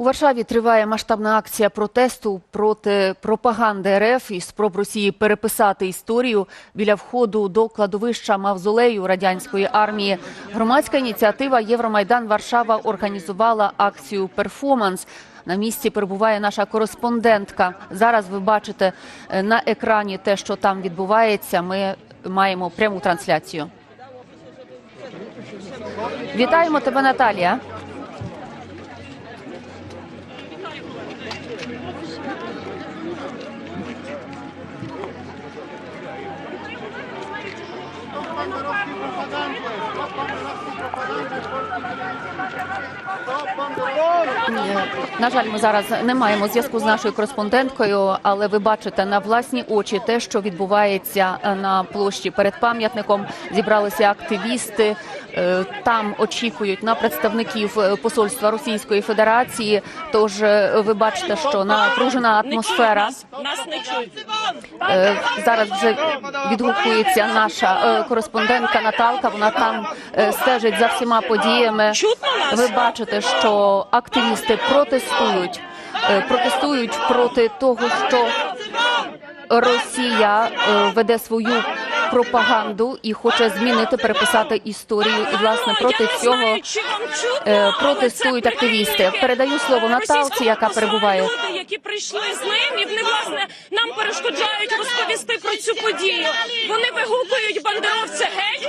У Варшаві триває масштабна акція протесту проти пропаганди РФ і спроб Росії переписати історію біля входу до кладовища мавзолею радянської армії. Громадська ініціатива Євромайдан Варшава організувала акцію перформанс. На місці перебуває наша кореспондентка. Зараз ви бачите е, на екрані те, що там відбувається. Ми маємо пряму трансляцію. Вітаємо тебе, Наталія. Воровки пропаганды, пропаганды, пропаганды, пропаганды, пропаганды, пропаганды, пропаганды, На жаль, ми зараз не маємо зв'язку з нашою кореспонденткою, але ви бачите на власні очі те, що відбувається на площі перед пам'ятником. Зібралися активісти. е, Там очікують на представників е, посольства Російської Федерації. Тож е, ви бачите, що напружена атмосфера. Е, Зараз вже відгукується наша е, кореспондентка Наталка. Вона там е, стежить за всіма подіями. Ви бачите, що активісти протестують, е, протестують проти того, що Росія е, веде свою пропаганду і хоче змінити, переписати історію. І власне проти цього е, протестують активісти. Передаю слово Наталці, яка перебуває. Люди, які прийшли з ним, і вони власне нам перешкоджають розповісти про цю подію. Вони вигукують бандеровця геть.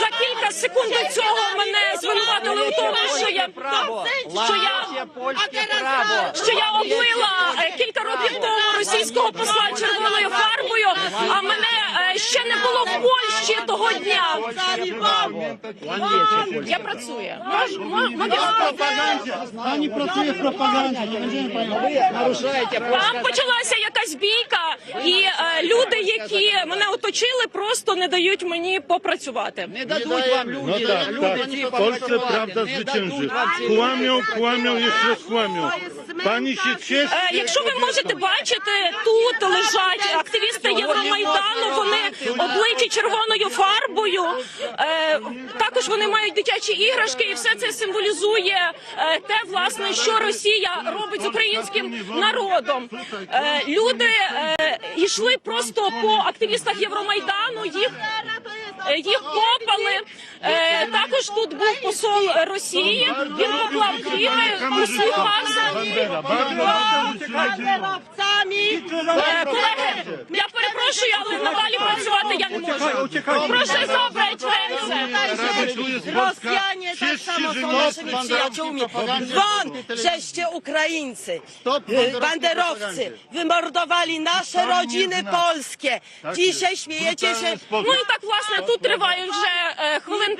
За кілька секунд до цього мене звинуватили тому, що я що я право. що я облила е, кілька років російського посла червоною фарбою, а мене е, ще не було в Польщі того дня. Я працюю. Pani. Нарушаєте польське Там почалася якась бійка, і е, люди, які мене оточили, просто не дають мені попрацювати. Не дадуть вам люди, люди ці W Polsce попрацювати. prawda zwycięży. Kłamią, kłamią, jeszcze kłamią. Е, Якщо ви можете бачити, тут лежать активісти Євромайдану. Вони облиті червоною фарбою. Е, Також вони мають дитячі іграшки, і все це символізує е, те, власне, що Росія робить з українським народом. Е, Люди е, йшли просто по активістах Євромайдану. Їх їх копали. Е, Також тут був посол Росії. Він поклав квіти. Е, Колеги, я перепрошую, але надалі працювати я не можу. Proszę zabrać ręce. Rosjanie tak samo że są naszymi przyjaciółmi. Won, żeście Ukraińcy, banderowcy, wymordowali nasze rodziny polskie. Dzisiaj śmiejecie się. Ну і так, власне, тут триває вже е, хвилин 15-20.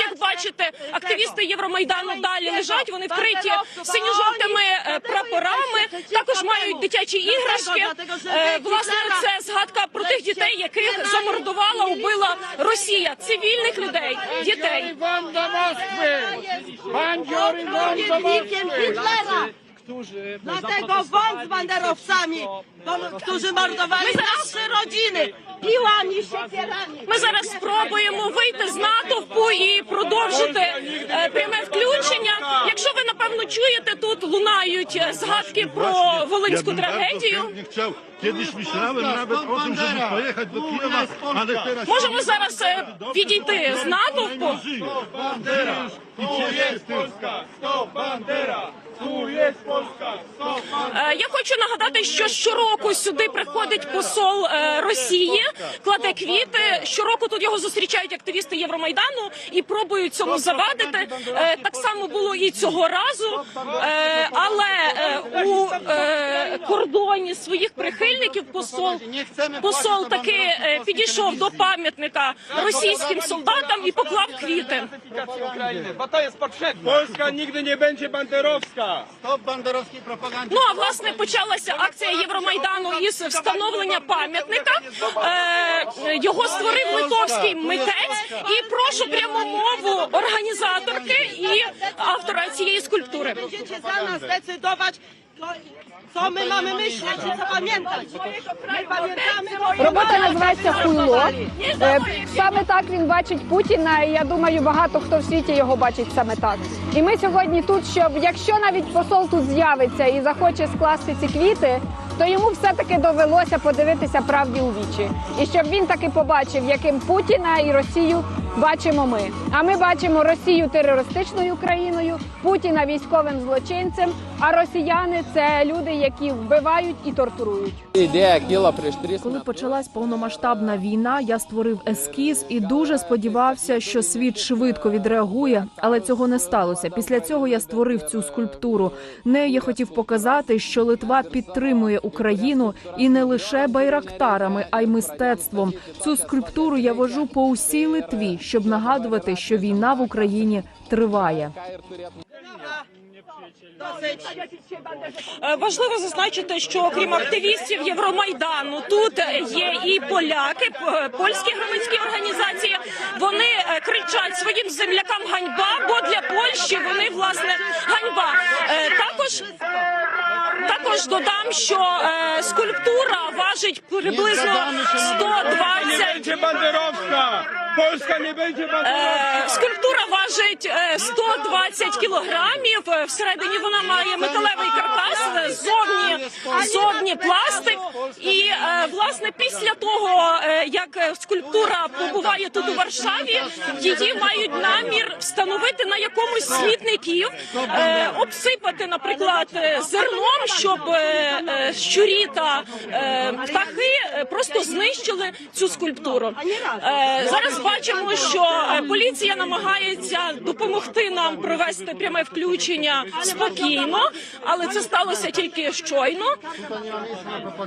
Як бачите, активісти Євромайдану далі лежать. Вони вкриті синьо-жовтими е, прапорами. Також мають дитячі іграшки. Е, Власне, це згадка про тих дітей, яких замордувала, убила Росія, цивільних людей, дітей. Wam wam! Hitlera. Dlatego won z banderowcami, którzy mordowali nasze rodziny piłami, siekierami. Ми зараз спробуємо вийти з натовпу і продовжити е, пряме. Напевно чуєте, тут лунають е, згадки про волинську трагедію. Можемо зараз е, підійти з натовпу. Bandera! Tu jest Polska! Stop, bandera! Tu jest Polska! Stop, Е, Я хочу нагадати, що щороку сюди приходить посол е, Росії, кладе квіти. Щороку тут його зустрічають активісти Євромайдану і пробують цьому завадити. Е, Так само було і цього разу. Е, Але е, у е, кордоні своїх прихильників посол посол таки е, підійшов до пам'ятника російським солдатам і поклав квіти. Polska nigdy nie będzie banderowska. Stop banderowskiej propagandzie! Ну а власне почалася акція Євромайдану із встановлення пам'ятника. Е, його створив литовський митець. І прошу пряму мову організаторки і автора цієї скульптури. Będziecie za nas decydować, Co my mamy myśleć i co pamiętać? My pamiętamy... Робота називається хуйло. Е, Саме так він бачить Путіна, і я думаю, багато хто в світі його бачить саме так. І ми сьогодні тут, щоб якщо навіть посол тут з'явиться і захоче скласти ці квіти, то йому все-таки довелося подивитися правді у вічі. І щоб він таки побачив, яким Путіна і Росію бачимо ми. А ми бачимо Росію терористичною країною, Путіна військовим злочинцем. А росіяни це люди, які вбивають і тортурують. Ідея кіла. Коли почалась повномасштабна війна, я створив ескіз і дуже сподівався, що світ швидко відреагує, але цього не сталося. Після цього я створив цю скульптуру. Нею я хотів показати, що Литва підтримує Україну і не лише байрактарами, а й мистецтвом. Цю скульптуру я вожу по усій Литві, щоб нагадувати, що війна в Україні триває. Е, Важливо зазначити, що окрім активістів Євромайдану тут є і поляки, польські громадські організації. Вони е, кричать своїм землякам ганьба, бо для Польщі вони власне ганьба. Е, Також також додам, що скульптура важить приблизно Nie 120 będzie banderowska! Polska nie będzie! Е, Скульптура важить е, 120 кілограмів. Е, Всередині вона має металевий каркас, е, зовні, зовні пластик. І е, власне після того, е, як е, скульптура побуває тут у Варшаві, її мають намір встановити на якомусь з смітників, е, обсипати, наприклад, е, зерном, щоб е, е, щурі та е, птахи е, просто знищили цю скульптуру. Е, Зараз бачимо, що е, поліція намагається допомогти нам провести пряме включення спокійно, але це сталося тільки щойно.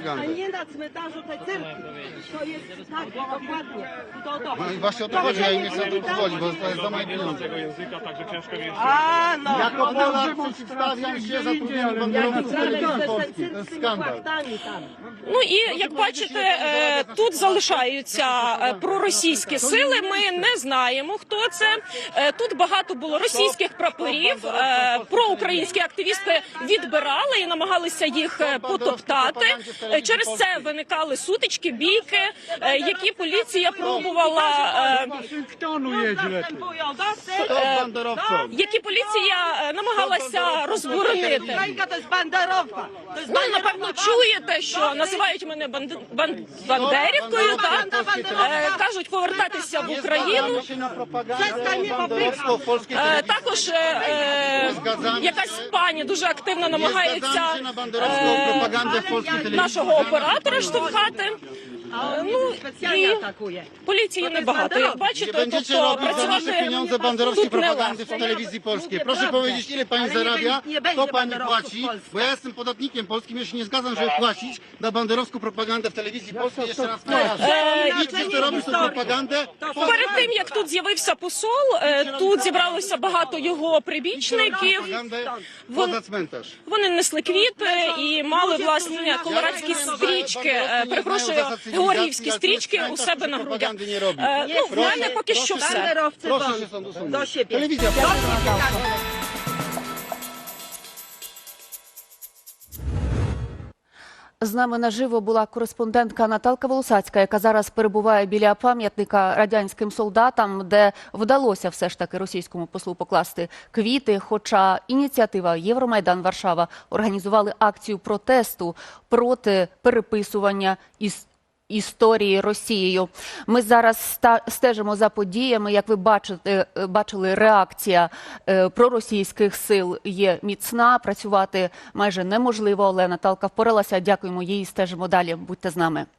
A nie na cmentarzu te cyrki. To jest tak, dokładnie. To No dobrze. i właśnie o to chodzi, ja im nie chcę tu pozwolić, bo to jest za moje pieniądze. A, no. Jako Polak przeciwstawiam się zatrudnieniu banderowców w telewizji polskiej. To jest skandal. Płachtami tam. Ну і як бачите, е, тут залишаються е, проросійські сили. Ми не знаємо, хто це. Е, Тут багато було російських прапорів. Е, Проукраїнські активісти відбирали і намагалися їх е, потоптати. Через це виникали сутички, бійки, які поліція пробувала. Які поліція намагалася розборонити. Ну, напевно, чуєте, що називають мене банд... бан- бандерівкою, так? Кажуть повертатися в Україну. Е. Також е, е, якась пані дуже активно намагається е, нашого оператора штовхати. Е, Ну і поліції небагато. Як Nie bачите, będziecie тобто robić za nasze працювати pieniądze banderowskiej тут propagandy w нелегко. telewizji polskiej. Mówię Proszę prawdę. powiedzieć, ile pani Ale nie zarabia, będzie- nie będzie kto pani banderowców płaci, w Polsce. bo ja jestem podatnikiem polskim, ja się nie zgadzam, żeby płacić na banderowską propagandę w telewizji polskiej. Jeszcze raz kojarzę. Е, Idźcie, co robisz, tą propagandę. Перед тим як тут з'явився посол, е, тут зібралося багато його прибічників. Propagandę poza cmentarz. Вони несли квіти і мали власне колорадські стрічки. е, Перепрошую, георгіївські стрічки у себе на грудях. Е, Ну, в мене поки що все. Proszę się stąd usunąć. Do siebie. Telewizja Do siebie, tak. З нами наживо була кореспондентка Наталка Волосацька, яка зараз перебуває біля пам'ятника радянським солдатам, де вдалося все ж таки російському послу покласти квіти. Хоча ініціатива Євромайдан Варшава організували акцію протесту проти переписування із. Історії Росією. Ми зараз стежимо за подіями. Як ви бачите, е, бачили, реакція е, проросійських сил є міцна. Працювати майже неможливо. Олена Талка впоралася. Дякуємо їй. Стежимо далі. Будьте з нами.